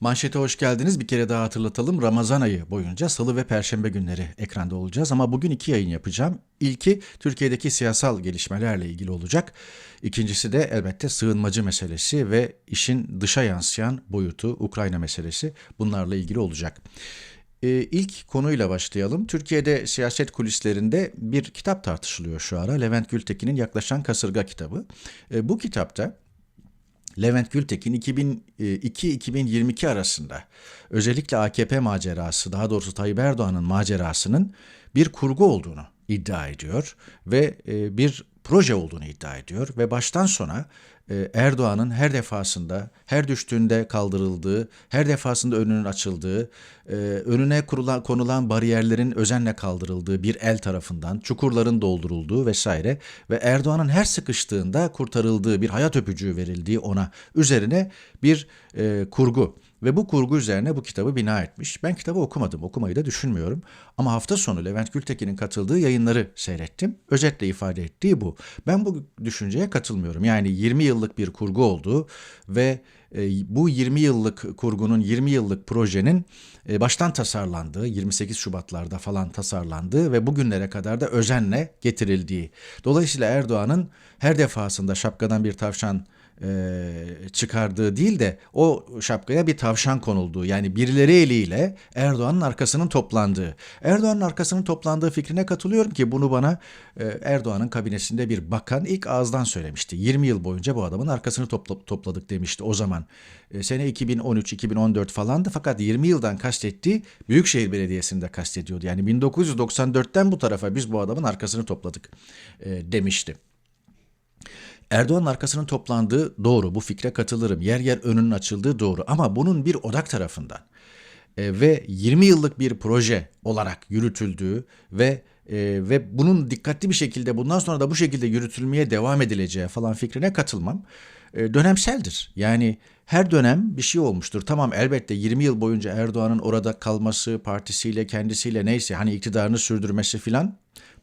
Manşete hoş geldiniz. Bir kere daha hatırlatalım. Ramazan ayı boyunca salı ve perşembe günleri ekranda olacağız. Ama bugün iki yayın yapacağım. İlki Türkiye'deki siyasal gelişmelerle ilgili olacak. İkincisi de elbette sığınmacı meselesi ve işin dışa yansıyan boyutu Ukrayna meselesi bunlarla ilgili olacak. Ee, ilk konuyla başlayalım. Türkiye'de siyaset kulislerinde bir kitap tartışılıyor şu ara. Levent Gültekin'in Yaklaşan Kasırga kitabı. Ee, bu kitapta Levent Gültekin 2002-2022 arasında. Özellikle AKP macerası, daha doğrusu Tayyip Erdoğan'ın macerasının bir kurgu olduğunu iddia ediyor ve e, bir proje olduğunu iddia ediyor ve baştan sona e, Erdoğan'ın her defasında, her düştüğünde kaldırıldığı, her defasında önünün açıldığı, e, önüne kurulan, konulan bariyerlerin özenle kaldırıldığı bir el tarafından, çukurların doldurulduğu vesaire ve Erdoğan'ın her sıkıştığında kurtarıldığı bir hayat öpücüğü verildiği ona üzerine bir e, kurgu. Ve bu kurgu üzerine bu kitabı bina etmiş. Ben kitabı okumadım, okumayı da düşünmüyorum. Ama hafta sonu Levent Gültekin'in katıldığı yayınları seyrettim. Özetle ifade ettiği bu. Ben bu düşünceye katılmıyorum. Yani 20 yıllık bir kurgu olduğu ve e, bu 20 yıllık kurgunun, 20 yıllık projenin e, baştan tasarlandığı, 28 Şubatlarda falan tasarlandığı ve bugünlere kadar da özenle getirildiği. Dolayısıyla Erdoğan'ın her defasında şapkadan bir tavşan e, çıkardığı değil de o şapkaya bir tavşan konulduğu yani birileri eliyle Erdoğan'ın arkasının toplandığı. Erdoğan'ın arkasının toplandığı fikrine katılıyorum ki bunu bana e, Erdoğan'ın kabinesinde bir bakan ilk ağızdan söylemişti. 20 yıl boyunca bu adamın arkasını topla, topladık demişti o zaman. E, sene 2013-2014 falandı fakat 20 yıldan kastettiği Büyükşehir Belediyesi'ni de kastediyordu. Yani 1994'ten bu tarafa biz bu adamın arkasını topladık e, demişti. Erdoğan'ın arkasının toplandığı doğru. Bu fikre katılırım. Yer yer önünün açıldığı doğru. Ama bunun bir odak tarafından e, ve 20 yıllık bir proje olarak yürütüldüğü ve e, ve bunun dikkatli bir şekilde bundan sonra da bu şekilde yürütülmeye devam edileceği falan fikrine katılmam. E, dönemseldir. Yani her dönem bir şey olmuştur. Tamam elbette 20 yıl boyunca Erdoğan'ın orada kalması, partisiyle, kendisiyle neyse hani iktidarını sürdürmesi filan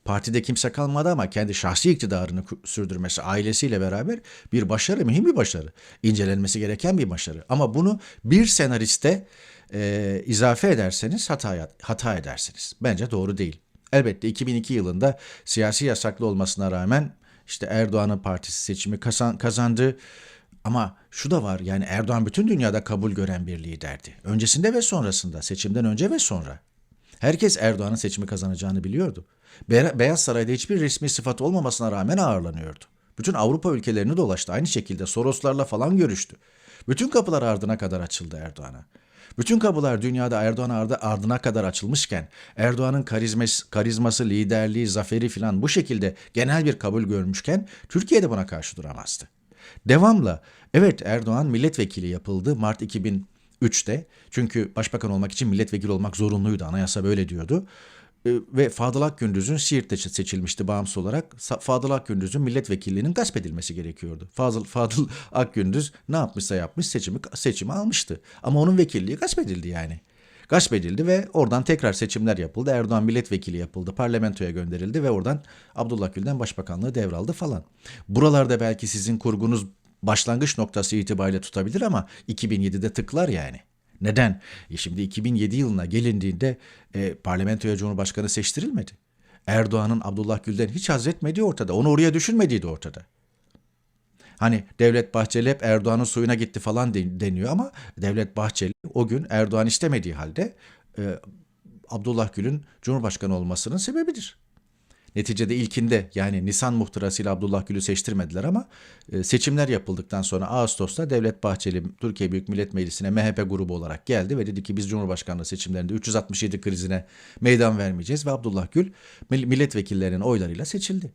partide kimse kalmadı ama kendi şahsi iktidarını sürdürmesi ailesiyle beraber bir başarı, mühim bir başarı. İncelenmesi gereken bir başarı. Ama bunu bir senariste e, izafe ederseniz hata, hata edersiniz. Bence doğru değil. Elbette 2002 yılında siyasi yasaklı olmasına rağmen işte Erdoğan'ın partisi seçimi kazan, kazandı. Ama şu da var yani Erdoğan bütün dünyada kabul gören bir liderdi. Öncesinde ve sonrasında, seçimden önce ve sonra. Herkes Erdoğan'ın seçimi kazanacağını biliyordu. Beyaz Saray'da hiçbir resmi sıfat olmamasına rağmen ağırlanıyordu. Bütün Avrupa ülkelerini dolaştı. Aynı şekilde Soroslarla falan görüştü. Bütün kapılar ardına kadar açıldı Erdoğan'a. Bütün kapılar dünyada Erdoğan ardı ardına kadar açılmışken Erdoğan'ın karizması, karizması, liderliği, zaferi filan bu şekilde genel bir kabul görmüşken Türkiye'de buna karşı duramazdı. Devamla evet Erdoğan milletvekili yapıldı Mart 2003'te. Çünkü başbakan olmak için milletvekili olmak zorunluydu. Anayasa böyle diyordu. Ee, ve Fadıl Akgündüz'ün Siirt'te seçilmişti bağımsız olarak. Fadıl Akgündüz'ün milletvekilliğinin gasp edilmesi gerekiyordu. Fazıl Fadıl Akgündüz ne yapmışsa yapmış seçimi seçimi almıştı. Ama onun vekilliği gasp edildi yani. Gasp edildi ve oradan tekrar seçimler yapıldı. Erdoğan milletvekili yapıldı. Parlamentoya gönderildi ve oradan Abdullah Gül'den başbakanlığı devraldı falan. Buralarda belki sizin kurgunuz başlangıç noktası itibariyle tutabilir ama 2007'de tıklar yani. Neden? E şimdi 2007 yılına gelindiğinde e, parlamentoya Cumhurbaşkanı seçtirilmedi. Erdoğan'ın Abdullah Gül'den hiç haz etmediği ortada. Onu oraya düşünmediği de ortada. Hani Devlet Bahçeli hep Erdoğan'ın suyuna gitti falan deniyor ama Devlet Bahçeli o gün Erdoğan istemediği halde e, Abdullah Gül'ün Cumhurbaşkanı olmasının sebebidir. Neticede ilkinde yani Nisan muhtırasıyla Abdullah Gül'ü seçtirmediler ama e, seçimler yapıldıktan sonra Ağustos'ta Devlet Bahçeli Türkiye Büyük Millet Meclisi'ne MHP grubu olarak geldi ve dedi ki biz Cumhurbaşkanlığı seçimlerinde 367 krizine meydan vermeyeceğiz ve Abdullah Gül milletvekillerinin oylarıyla seçildi.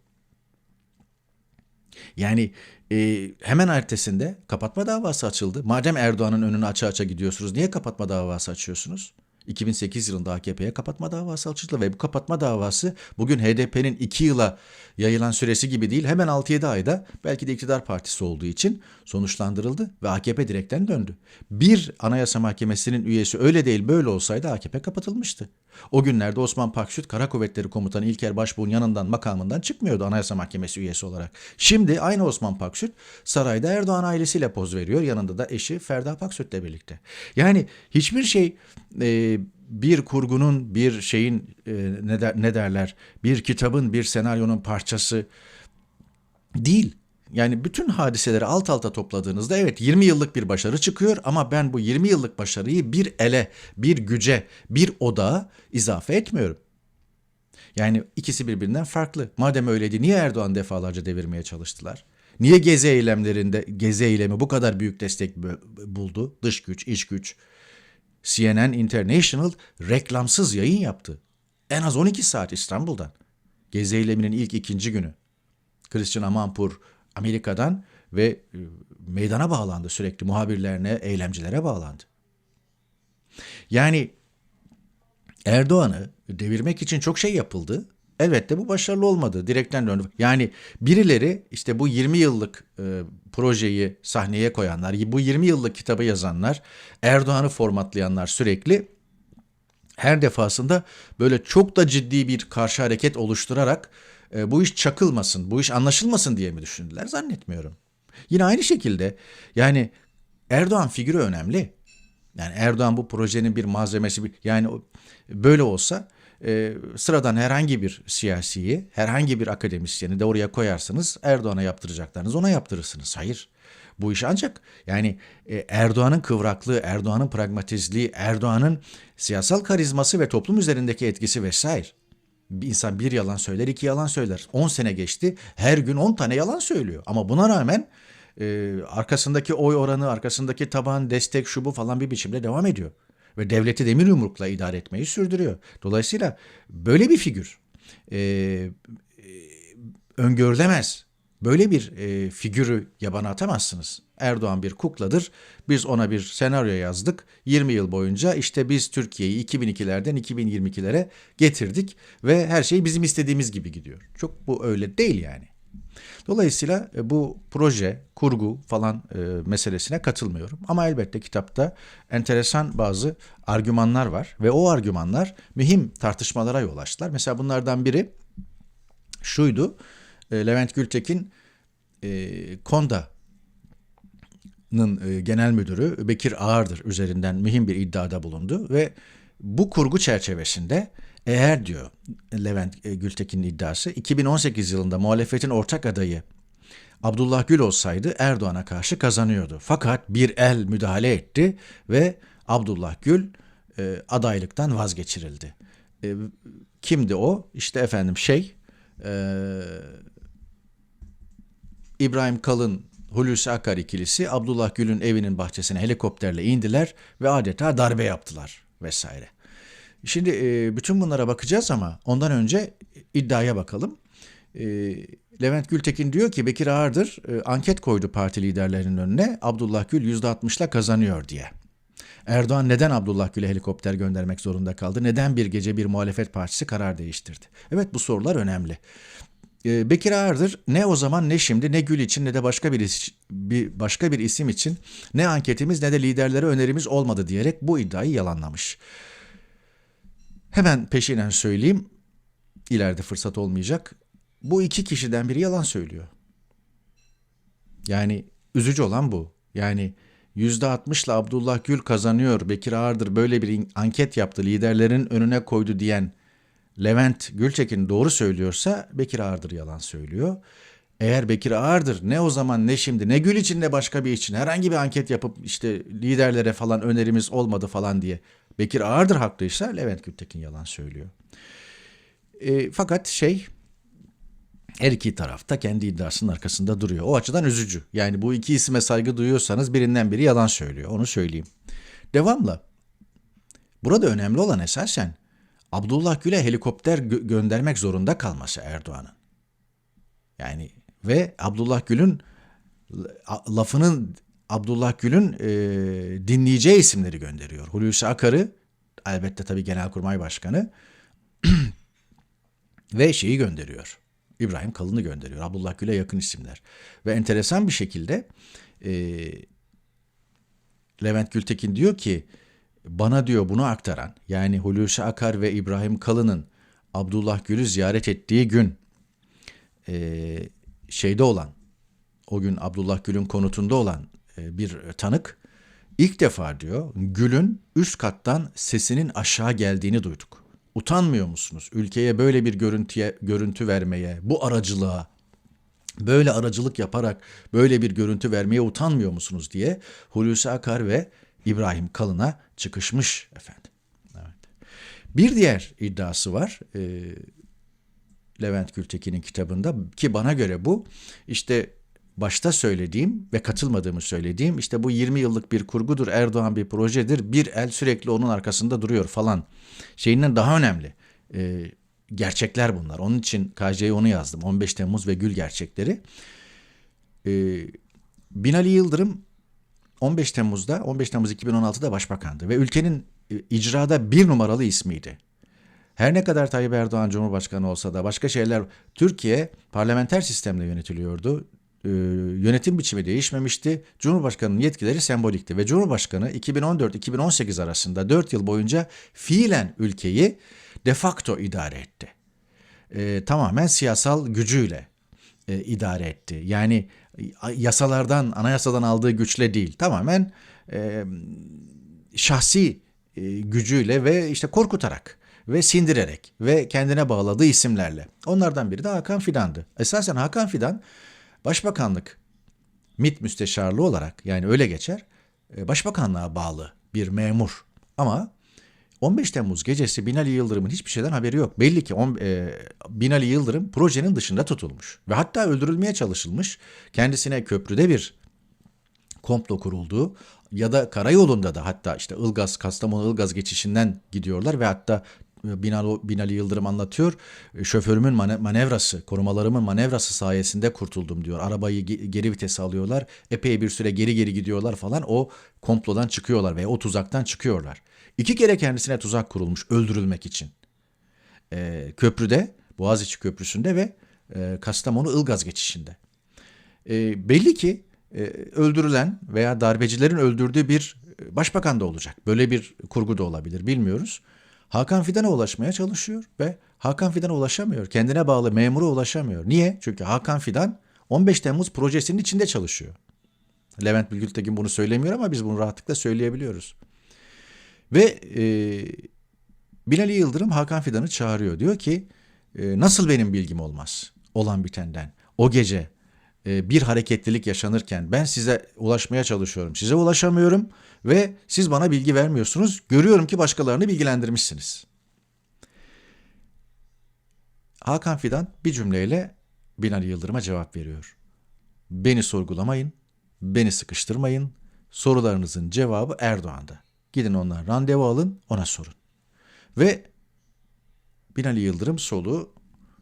Yani e, hemen ertesinde kapatma davası açıldı. Madem Erdoğan'ın önünü aça aça gidiyorsunuz niye kapatma davası açıyorsunuz? 2008 yılında AKP'ye kapatma davası açıldı ve bu kapatma davası bugün HDP'nin 2 yıla yayılan süresi gibi değil hemen 6-7 ayda belki de iktidar partisi olduğu için sonuçlandırıldı ve AKP direkten döndü. Bir anayasa mahkemesinin üyesi öyle değil böyle olsaydı AKP kapatılmıştı. O günlerde Osman Paksüt Kara Kuvvetleri Komutanı İlker Başbuğ'un yanından makamından çıkmıyordu anayasa mahkemesi üyesi olarak. Şimdi aynı Osman Paksüt sarayda Erdoğan ailesiyle poz veriyor yanında da eşi Ferda Paksüt'le birlikte. Yani hiçbir şey e, bir kurgunun, bir şeyin e, ne, der, ne derler, bir kitabın, bir senaryonun parçası değil. Yani bütün hadiseleri alt alta topladığınızda evet 20 yıllık bir başarı çıkıyor ama ben bu 20 yıllık başarıyı bir ele, bir güce, bir odağa izafe etmiyorum. Yani ikisi birbirinden farklı. Madem öyleydi niye Erdoğan defalarca devirmeye çalıştılar? Niye gezi eylemlerinde gezi eylemi bu kadar büyük destek buldu? Dış güç, iç güç. CNN International reklamsız yayın yaptı. En az 12 saat İstanbul'dan. Gezi eyleminin ilk ikinci günü. Christian Amanpour Amerika'dan ve e, meydana bağlandı sürekli muhabirlerine, eylemcilere bağlandı. Yani Erdoğan'ı devirmek için çok şey yapıldı. Elbette bu başarılı olmadı. Direkten döndü. Yani birileri işte bu 20 yıllık e, projeyi sahneye koyanlar, bu 20 yıllık kitabı yazanlar, Erdoğan'ı formatlayanlar sürekli her defasında böyle çok da ciddi bir karşı hareket oluşturarak e, bu iş çakılmasın, bu iş anlaşılmasın diye mi düşündüler? Zannetmiyorum. Yine aynı şekilde yani Erdoğan figürü önemli. Yani Erdoğan bu projenin bir malzemesi, yani böyle olsa e, sıradan herhangi bir siyasiyi, herhangi bir akademisyeni de oraya koyarsanız Erdoğan'a yaptıracaklarınız ona yaptırırsınız. Hayır. Bu iş ancak yani e, Erdoğan'ın kıvraklığı, Erdoğan'ın pragmatizliği, Erdoğan'ın siyasal karizması ve toplum üzerindeki etkisi vesaire. Bir insan bir yalan söyler, iki yalan söyler. 10 sene geçti, her gün 10 tane yalan söylüyor. Ama buna rağmen e, arkasındaki oy oranı, arkasındaki taban, destek, şu bu falan bir biçimde devam ediyor ve devleti demir yumrukla idare etmeyi sürdürüyor. Dolayısıyla böyle bir figür e, e, öngörülemez. Böyle bir e, figürü yabana atamazsınız. Erdoğan bir kukladır. Biz ona bir senaryo yazdık. 20 yıl boyunca işte biz Türkiye'yi 2002'lerden 2022'lere getirdik ve her şey bizim istediğimiz gibi gidiyor. Çok bu öyle değil yani. Dolayısıyla e, bu proje, kurgu falan e, meselesine katılmıyorum. Ama elbette kitapta enteresan bazı argümanlar var ve o argümanlar mühim tartışmalara yol açtılar. Mesela bunlardan biri şuydu. E, Levent Gültekin Konda'nın e, genel müdürü Bekir Ağırdır üzerinden mühim bir iddiada bulundu ve bu kurgu çerçevesinde eğer diyor Levent e, Gültekin'in iddiası 2018 yılında muhalefetin ortak adayı Abdullah Gül olsaydı Erdoğan'a karşı kazanıyordu. Fakat bir el müdahale etti ve Abdullah Gül e, adaylıktan vazgeçirildi. E, kimdi o? İşte efendim şey e, İbrahim Kalın Hulusi Akar ikilisi Abdullah Gül'ün evinin bahçesine helikopterle indiler ve adeta darbe yaptılar vesaire. Şimdi bütün bunlara bakacağız ama ondan önce iddiaya bakalım. Levent Gültekin diyor ki Bekir Ağırdır anket koydu parti liderlerinin önüne Abdullah Gül %60'la kazanıyor diye. Erdoğan neden Abdullah Gül'e helikopter göndermek zorunda kaldı? Neden bir gece bir muhalefet partisi karar değiştirdi? Evet bu sorular önemli. Bekir Ağırdır ne o zaman ne şimdi ne Gül için ne de başka bir, is- bir başka bir isim için ne anketimiz ne de liderlere önerimiz olmadı diyerek bu iddiayı yalanlamış. Hemen peşinen söyleyeyim. İleride fırsat olmayacak. Bu iki kişiden biri yalan söylüyor. Yani üzücü olan bu. Yani %60'la Abdullah Gül kazanıyor, Bekir Ağırdır böyle bir anket yaptı, liderlerin önüne koydu diyen Levent Gülçekin doğru söylüyorsa Bekir Ağırdır yalan söylüyor. Eğer Bekir Ağırdır ne o zaman ne şimdi ne Gül için ne başka bir için herhangi bir anket yapıp işte liderlere falan önerimiz olmadı falan diye Bekir Ağırdır haklıysa Levent Gültekin yalan söylüyor. E, fakat şey her iki tarafta kendi iddiasının arkasında duruyor. O açıdan üzücü. Yani bu iki isime saygı duyuyorsanız birinden biri yalan söylüyor. Onu söyleyeyim. Devamla. Burada önemli olan esasen Abdullah Gül'e helikopter gö- göndermek zorunda kalması Erdoğan'ın. Yani ve Abdullah Gül'ün lafının Abdullah Gül'ün e, dinleyeceği isimleri gönderiyor. Hulusi Akar'ı elbette tabii Genelkurmay Başkanı ve şeyi gönderiyor. İbrahim Kalın'ı gönderiyor. Abdullah Gül'e yakın isimler. Ve enteresan bir şekilde e, Levent Gültekin diyor ki bana diyor bunu aktaran yani Hulusi Akar ve İbrahim Kalın'ın Abdullah Gül'ü ziyaret ettiği gün e, şeyde olan o gün Abdullah Gül'ün konutunda olan bir tanık ilk defa diyor Gül'ün üst kattan sesinin aşağı geldiğini duyduk. Utanmıyor musunuz ülkeye böyle bir görüntüye görüntü vermeye, bu aracılığa böyle aracılık yaparak böyle bir görüntü vermeye utanmıyor musunuz diye Hulusi Akar ve İbrahim Kalın'a çıkışmış efendim. Evet. Bir diğer iddiası var. Ee, Levent Gültekin'in kitabında ki bana göre bu işte başta söylediğim ve katılmadığımı söylediğim işte bu 20 yıllık bir kurgudur Erdoğan bir projedir bir el sürekli onun arkasında duruyor falan şeyinden daha önemli ee, gerçekler bunlar. Onun için KC'ye onu yazdım 15 Temmuz ve Gül gerçekleri. Ee, Binali Yıldırım 15 Temmuz'da 15 Temmuz 2016'da başbakandı ve ülkenin e, icrada bir numaralı ismiydi. Her ne kadar Tayyip Erdoğan Cumhurbaşkanı olsa da başka şeyler Türkiye parlamenter sistemle yönetiliyordu. Ee, yönetim biçimi değişmemişti. Cumhurbaşkanının yetkileri sembolikti ve Cumhurbaşkanı 2014-2018 arasında 4 yıl boyunca fiilen ülkeyi de facto idare etti. Ee, tamamen siyasal gücüyle e, idare etti. Yani yasalardan, anayasadan aldığı güçle değil. Tamamen e, şahsi e, gücüyle ve işte korkutarak ve sindirerek ve kendine bağladığı isimlerle. Onlardan biri de Hakan Fidan'dı. Esasen Hakan Fidan başbakanlık MİT müsteşarlığı olarak yani öyle geçer e, başbakanlığa bağlı bir memur. Ama 15 Temmuz gecesi Binali Yıldırım'ın hiçbir şeyden haberi yok. Belli ki on, e, Binali Yıldırım projenin dışında tutulmuş ve hatta öldürülmeye çalışılmış. Kendisine köprüde bir komplo kurulduğu ya da karayolunda da hatta işte Ilgaz, Kastamonu Ilgaz geçişinden gidiyorlar ve hatta Binali, Binali Yıldırım anlatıyor. Şoförümün manevrası, korumalarımın manevrası sayesinde kurtuldum diyor. Arabayı geri vitese alıyorlar. Epey bir süre geri geri gidiyorlar falan. O komplodan çıkıyorlar veya o tuzaktan çıkıyorlar. İki kere kendisine tuzak kurulmuş öldürülmek için. Ee, köprüde, Boğaziçi Köprüsü'nde ve e, Kastamonu Ilgaz geçişinde. E, belli ki e, öldürülen veya darbecilerin öldürdüğü bir başbakan da olacak. Böyle bir kurgu da olabilir bilmiyoruz. Hakan Fidan'a ulaşmaya çalışıyor ve Hakan Fidan'a ulaşamıyor. Kendine bağlı memura ulaşamıyor. Niye? Çünkü Hakan Fidan 15 Temmuz projesinin içinde çalışıyor. Levent Bilgültekin bunu söylemiyor ama biz bunu rahatlıkla söyleyebiliyoruz. Ve e, Binali Yıldırım Hakan Fidan'ı çağırıyor. Diyor ki e, nasıl benim bilgim olmaz olan bitenden. O gece bir hareketlilik yaşanırken ben size ulaşmaya çalışıyorum. Size ulaşamıyorum ve siz bana bilgi vermiyorsunuz. Görüyorum ki başkalarını bilgilendirmişsiniz. Hakan Fidan bir cümleyle Binali Yıldırım'a cevap veriyor. Beni sorgulamayın, beni sıkıştırmayın. Sorularınızın cevabı Erdoğan'da. Gidin ondan randevu alın, ona sorun. Ve Binali Yıldırım soluğu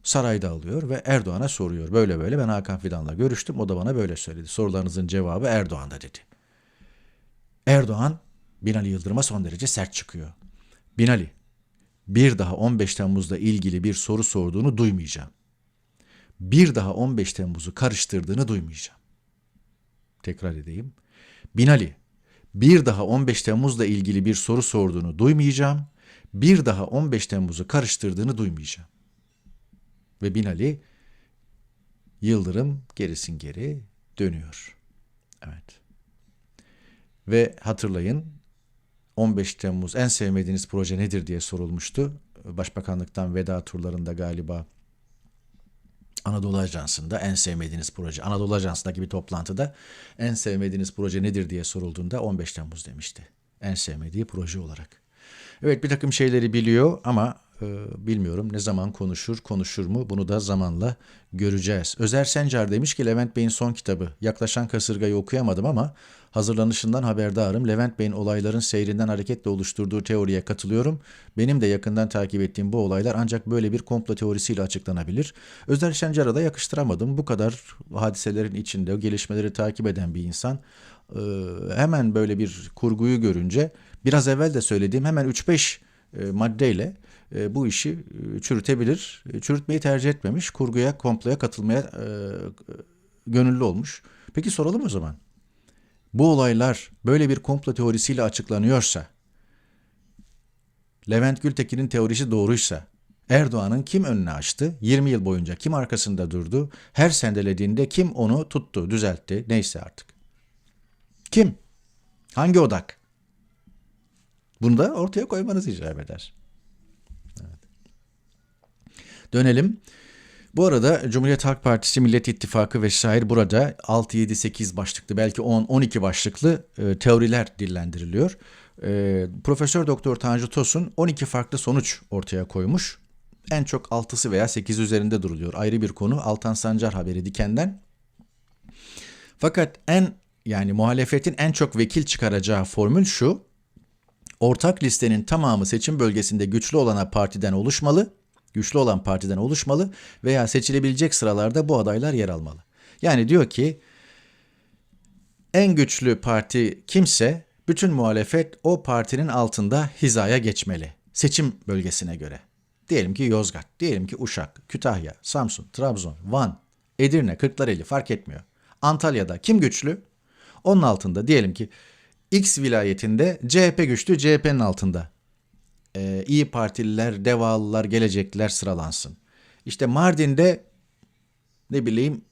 sarayda alıyor ve Erdoğan'a soruyor. Böyle böyle ben Hakan Fidan'la görüştüm. O da bana böyle söyledi. Sorularınızın cevabı Erdoğan'da dedi. Erdoğan Binali Yıldırım'a son derece sert çıkıyor. Binali, bir daha 15 Temmuz'da ilgili bir soru sorduğunu duymayacağım. Bir daha 15 Temmuz'u karıştırdığını duymayacağım. Tekrar edeyim. Binali, bir daha 15 Temmuz'la ilgili bir soru sorduğunu duymayacağım. Bir daha 15 Temmuz'u karıştırdığını duymayacağım. Ve Binali Yıldırım gerisin geri dönüyor. Evet. Ve hatırlayın 15 Temmuz en sevmediğiniz proje nedir diye sorulmuştu. Başbakanlıktan veda turlarında galiba Anadolu Ajansı'nda en sevmediğiniz proje, Anadolu Ajansı'ndaki bir toplantıda en sevmediğiniz proje nedir diye sorulduğunda 15 Temmuz demişti. En sevmediği proje olarak. Evet bir takım şeyleri biliyor ama bilmiyorum ne zaman konuşur, konuşur mu bunu da zamanla göreceğiz. Özer Sencar demiş ki Levent Bey'in son kitabı Yaklaşan Kasırga'yı okuyamadım ama hazırlanışından haberdarım. Levent Bey'in olayların seyrinden hareketle oluşturduğu teoriye katılıyorum. Benim de yakından takip ettiğim bu olaylar ancak böyle bir komplo teorisiyle açıklanabilir. Özer Sencar'a da yakıştıramadım. Bu kadar hadiselerin içinde gelişmeleri takip eden bir insan e, hemen böyle bir kurguyu görünce biraz evvel de söylediğim hemen 3-5 e, maddeyle e, bu işi e, çürütebilir. E, çürütmeyi tercih etmemiş. Kurguya, komploya katılmaya e, gönüllü olmuş. Peki soralım o zaman. Bu olaylar böyle bir komplo teorisiyle açıklanıyorsa, Levent Gültekin'in teorisi doğruysa, Erdoğan'ın kim önüne açtı, 20 yıl boyunca kim arkasında durdu, her sendelediğinde kim onu tuttu, düzeltti, neyse artık. Kim? Hangi odak? Bunu da ortaya koymanız icap eder. Dönelim. Bu arada Cumhuriyet Halk Partisi, Millet İttifakı vesaire burada 6, 7, 8 başlıklı belki 10, 12 başlıklı e, teoriler dillendiriliyor. E, Profesör Doktor Tanju Tosun 12 farklı sonuç ortaya koymuş. En çok 6'sı veya 8 üzerinde duruluyor. Ayrı bir konu Altan Sancar haberi Diken'den. Fakat en yani muhalefetin en çok vekil çıkaracağı formül şu. Ortak listenin tamamı seçim bölgesinde güçlü olana partiden oluşmalı, güçlü olan partiden oluşmalı veya seçilebilecek sıralarda bu adaylar yer almalı. Yani diyor ki en güçlü parti kimse bütün muhalefet o partinin altında hizaya geçmeli. Seçim bölgesine göre. Diyelim ki Yozgat, diyelim ki Uşak, Kütahya, Samsun, Trabzon, Van, Edirne, Kırklareli fark etmiyor. Antalya'da kim güçlü? Onun altında diyelim ki X vilayetinde CHP güçlü CHP'nin altında. Ee, İyi Partililer, Devalılar, Gelecekliler sıralansın. İşte Mardin'de ne bileyim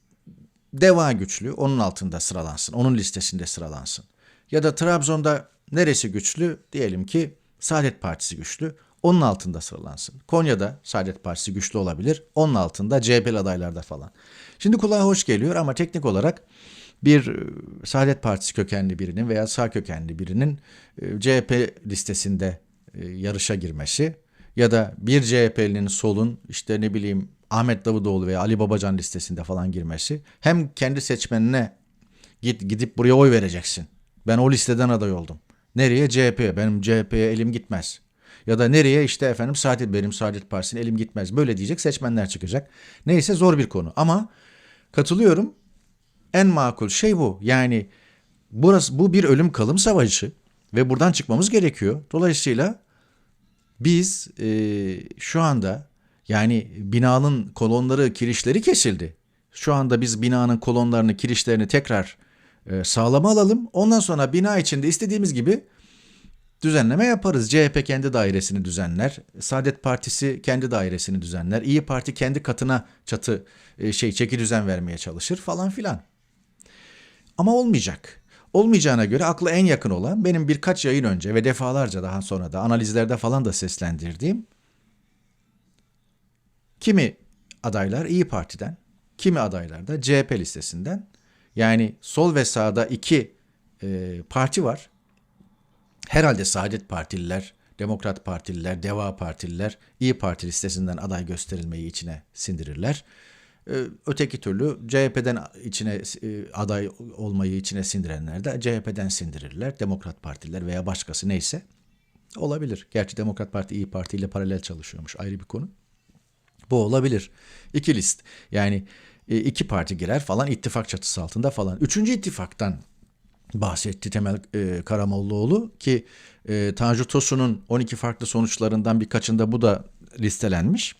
Deva güçlü onun altında sıralansın. Onun listesinde sıralansın. Ya da Trabzon'da neresi güçlü? Diyelim ki Saadet Partisi güçlü. Onun altında sıralansın. Konya'da Saadet Partisi güçlü olabilir. Onun altında CHP'li adaylarda falan. Şimdi kulağa hoş geliyor ama teknik olarak bir e, Saadet Partisi kökenli birinin veya sağ kökenli birinin e, CHP listesinde e, yarışa girmesi ya da bir CHP'linin solun işte ne bileyim Ahmet Davutoğlu veya Ali Babacan listesinde falan girmesi hem kendi seçmenine git gidip buraya oy vereceksin. Ben o listeden aday oldum. Nereye? CHP'ye. Benim CHP'ye elim gitmez. Ya da nereye işte efendim Saadet benim Saadet Partisi'ne elim gitmez. Böyle diyecek seçmenler çıkacak. Neyse zor bir konu ama katılıyorum. En makul şey bu. Yani burası bu bir ölüm kalım savaşı ve buradan çıkmamız gerekiyor. Dolayısıyla biz e, şu anda yani binanın kolonları, kirişleri kesildi. Şu anda biz binanın kolonlarını, kirişlerini tekrar e, sağlama alalım. Ondan sonra bina içinde istediğimiz gibi düzenleme yaparız. CHP kendi dairesini düzenler. Saadet Partisi kendi dairesini düzenler. İyi Parti kendi katına çatı e, şey çeki düzen vermeye çalışır falan filan. Ama olmayacak. Olmayacağına göre akla en yakın olan benim birkaç yayın önce ve defalarca daha sonra da analizlerde falan da seslendirdiğim kimi adaylar İyi Parti'den, kimi adaylar da CHP listesinden. Yani sol ve sağda iki e, parti var. Herhalde Saadet Partililer, Demokrat Partililer, Deva Partililer İyi Parti listesinden aday gösterilmeyi içine sindirirler. Ee, öteki türlü CHP'den içine e, aday olmayı içine sindirenler de CHP'den sindirirler. Demokrat Partiler veya başkası neyse olabilir. Gerçi Demokrat Parti İyi Parti ile paralel çalışıyormuş ayrı bir konu. Bu olabilir. İki list yani e, iki parti girer falan ittifak çatısı altında falan. Üçüncü ittifaktan bahsetti Temel e, Karamollaoğlu ki e, Tanju Tosun'un 12 farklı sonuçlarından birkaçında bu da listelenmiş.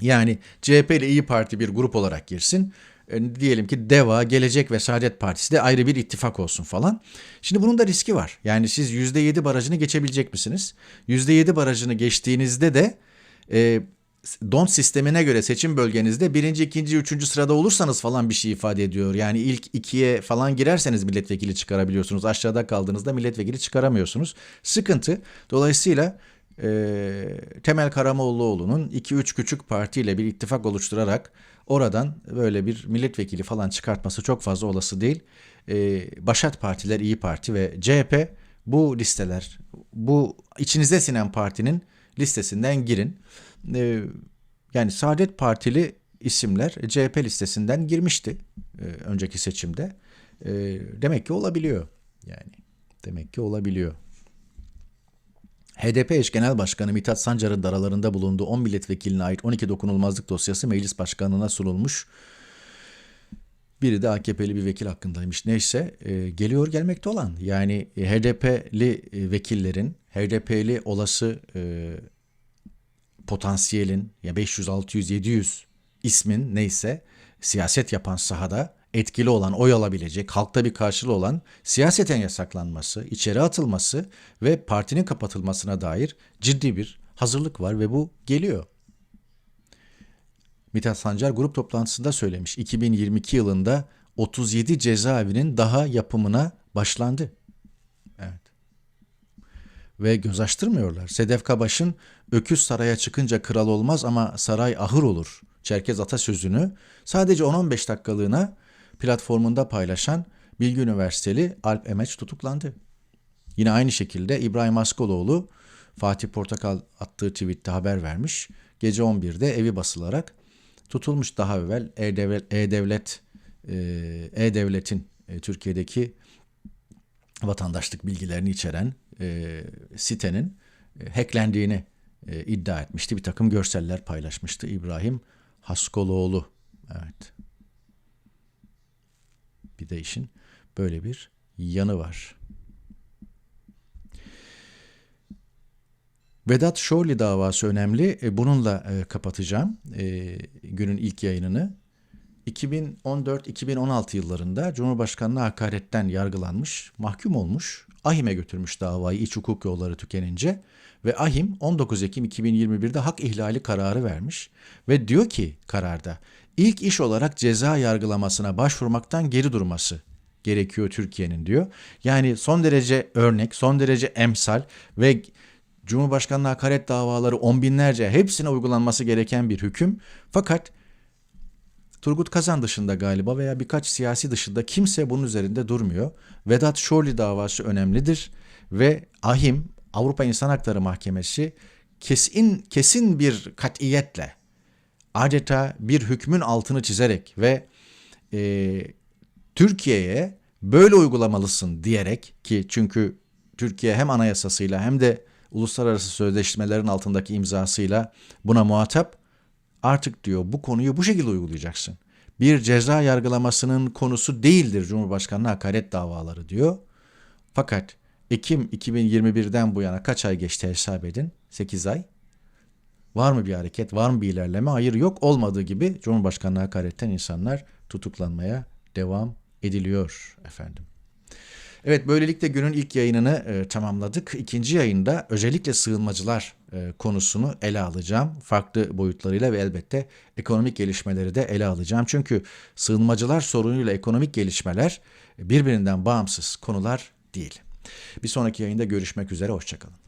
Yani CHP ile İyi Parti bir grup olarak girsin. E, diyelim ki DEVA, Gelecek ve Saadet Partisi de ayrı bir ittifak olsun falan. Şimdi bunun da riski var. Yani siz %7 barajını geçebilecek misiniz? %7 barajını geçtiğinizde de e, don sistemine göre seçim bölgenizde birinci, ikinci, üçüncü sırada olursanız falan bir şey ifade ediyor. Yani ilk ikiye falan girerseniz milletvekili çıkarabiliyorsunuz. Aşağıda kaldığınızda milletvekili çıkaramıyorsunuz. Sıkıntı. Dolayısıyla e, Temel Karamollaoğlu'nun 2-3 küçük partiyle bir ittifak oluşturarak oradan böyle bir milletvekili falan çıkartması çok fazla olası değil. E, Başat partiler İyi Parti ve CHP bu listeler, bu içinize sinen partinin listesinden girin. E, yani Saadet Partili isimler CHP listesinden girmişti e, önceki seçimde. E, demek ki olabiliyor. Yani demek ki olabiliyor. HDP eş genel başkanı Mithat Sancar'ın daralarında bulunduğu 10 milletvekiline ait 12 dokunulmazlık dosyası meclis başkanına sunulmuş. Biri de AKP'li bir vekil hakkındaymış. Neyse e, geliyor gelmekte olan yani HDP'li e, vekillerin HDP'li olası e, potansiyelin ya 500, 600, 700 ismin neyse siyaset yapan sahada etkili olan, oy alabilecek, halkta bir karşılığı olan siyaseten yasaklanması, içeri atılması ve partinin kapatılmasına dair ciddi bir hazırlık var ve bu geliyor. Mithat Sancar grup toplantısında söylemiş. 2022 yılında 37 cezaevinin daha yapımına başlandı. Evet. Ve göz açtırmıyorlar. Sedef Kabaş'ın öküz saraya çıkınca kral olmaz ama saray ahır olur. Çerkez atasözünü sadece 10-15 dakikalığına platformunda paylaşan Bilgi Üniversiteli Alp Emeç tutuklandı. Yine aynı şekilde İbrahim Askoloğlu Fatih Portakal attığı tweette haber vermiş. Gece 11'de evi basılarak tutulmuş daha evvel E-Devlet, e, E-Devlet'in e, Türkiye'deki vatandaşlık bilgilerini içeren e, sitenin e, hacklendiğini e, iddia etmişti. Bir takım görseller paylaşmıştı İbrahim Haskoloğlu. Evet. Bir de işin böyle bir yanı var. Vedat Şorli davası önemli. E, Bununla e, kapatacağım e, günün ilk yayınını. 2014-2016 yıllarında Cumhurbaşkanı'na hakaretten yargılanmış, mahkum olmuş, Ahim'e götürmüş davayı iç hukuk yolları tükenince ve Ahim 19 Ekim 2021'de hak ihlali kararı vermiş ve diyor ki kararda ilk iş olarak ceza yargılamasına başvurmaktan geri durması gerekiyor Türkiye'nin diyor. Yani son derece örnek, son derece emsal ve Cumhurbaşkanlığı hakaret davaları on binlerce hepsine uygulanması gereken bir hüküm. Fakat Turgut Kazan dışında galiba veya birkaç siyasi dışında kimse bunun üzerinde durmuyor. Vedat Şorli davası önemlidir ve Ahim Avrupa İnsan Hakları Mahkemesi kesin kesin bir katiyetle adeta bir hükmün altını çizerek ve e, Türkiye'ye böyle uygulamalısın diyerek ki çünkü Türkiye hem anayasasıyla hem de uluslararası sözleşmelerin altındaki imzasıyla buna muhatap artık diyor bu konuyu bu şekilde uygulayacaksın. Bir ceza yargılamasının konusu değildir Cumhurbaşkanlığı hakaret davaları diyor. Fakat Ekim 2021'den bu yana kaç ay geçti hesap edin? 8 ay. Var mı bir hareket, var mı bir ilerleme? Hayır yok. Olmadığı gibi Cumhurbaşkanlığı hakaretten insanlar tutuklanmaya devam ediliyor efendim. Evet böylelikle günün ilk yayınını e, tamamladık. İkinci yayında özellikle sığınmacılar e, konusunu ele alacağım. Farklı boyutlarıyla ve elbette ekonomik gelişmeleri de ele alacağım. Çünkü sığınmacılar sorunuyla ekonomik gelişmeler birbirinden bağımsız konular değil. Bir sonraki yayında görüşmek üzere, hoşçakalın.